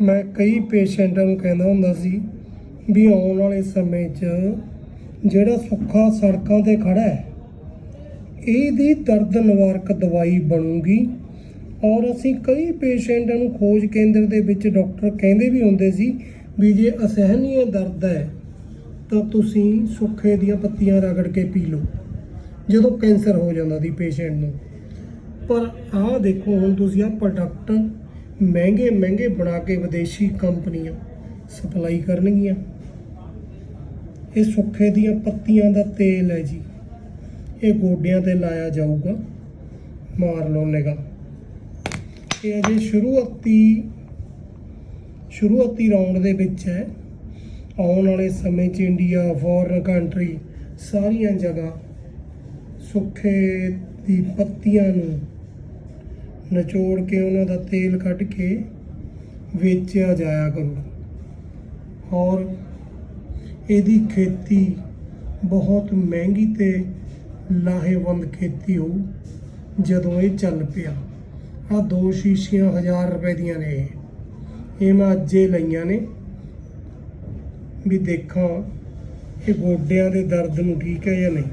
ਮੈਂ ਕਈ ਪੇਸ਼ੈਂਟਾਂ ਨੂੰ ਕਹਿੰਦਾ ਹੁੰਦਾ ਸੀ ਵੀ ਆਉਣ ਵਾਲੇ ਸਮੇਂ 'ਚ ਜਿਹੜਾ ਸੁੱਖਾ ਸੜਕਾਂ ਤੇ ਖੜਾ ਹੈ, ਇਹਦੀ ਦਰਦ ਨਿਵਾਰਕ ਦਵਾਈ ਬਣੂਗੀ। ਔਰ ਅਸੀਂ ਕਈ ਪੇਸ਼ੈਂਟਾਂ ਨੂੰ ਖੋਜ ਕੇਂਦਰ ਦੇ ਵਿੱਚ ਡਾਕਟਰ ਕਹਿੰਦੇ ਵੀ ਹੁੰਦੇ ਸੀ ਵੀ ਜੇ ਅਸਹਿਨੀय ਦਰਦ ਹੈ, ਤਾਂ ਤੁਸੀਂ ਸੁੱਖੇ ਦੀਆਂ ਪੱਤੀਆਂ ਰਗੜ ਕੇ ਪੀ ਲਓ, ਜਦੋਂ ਕੈਂਸਰ ਹੋ ਜਾਂਦਾ ਸੀ ਪੇਸ਼ੈਂਟ ਨੂੰ। ਪਰ ਆਹ ਦੇਖੋ, ਹੁਣ ਤੁਸੀਂ ਆਹ ਪ੍ਰੋਡਕਟ ਮਹਿੰਗੇ ਮਹਿੰਗੇ ਬਣਾ ਕੇ ਵਿਦੇਸ਼ੀ ਕੰਪਨੀਆਂ ਸਪਲਾਈ ਕਰਨਗੀਆਂ। ਇਹ ਸੁੱਖੇ ਦੀਆਂ ਪੱਤੀਆਂ ਦਾ ਤੇਲ ਹੈ ਜੀ। ਇਹ ਗੋਡਿਆਂ ਤੇ ਲਾਇਆ ਜਾਊਗਾ। ਮਾਰ ਲਓ ਨਿਗਾ ਇਹ ਅਜੇ ਸ਼ੁਰੂਆਤੀ ਸ਼ੁਰੂਆਤੀ ਰਾਉਂਡ ਦੇ ਵਿੱਚ ਹੈ। ਆਉਣ ਵਾਲੇ ਸਮੇਂ 'ਚ ਇੰਡੀਆ ਫੋਰਨ ਕੰਟਰੀ ਸਾਰੀਆਂ ਜਗ੍ਹਾ ਸੁੱਖੇ ਦੀ ਪੱਤੀਆਂ ਨੂੰ ਨਿਚੋੜ ਕੇ ਉਹਨਾਂ ਦਾ ਤੇਲ ਕੱਢ ਕੇ ਵੇਚਿਆ ਜਾਇਆ ਕਰੂ। ਔਰ ਇਹਦੀ ਖੇਤੀ ਬਹੁਤ ਮਹਿੰਗੀ ਤੇ ਲਾਹੇਵੰਦ ਖੇਤੀ ਹੋਊ, ਜਦੋਂ ਇਹ ਚੱਲ ਪਿਆ। ਆ ਦੋ ਸ਼ੀਸ਼ੀਆਂ 1000 ਰੁਪਏ ਦੀਆਂ ਨੇ ਇਹ। ਇਹ ਮੈਂ ਅੱਜੇ ਲਈਆਂ ਨੇ। ਵੀ ਦੇਖਾਂ ਇਹ ਗੋਡਿਆਂ ਦੇ ਦਰਦ ਨੂੰ ਠੀਕ ਹੈ ਜਾਂ ਨਹੀਂ।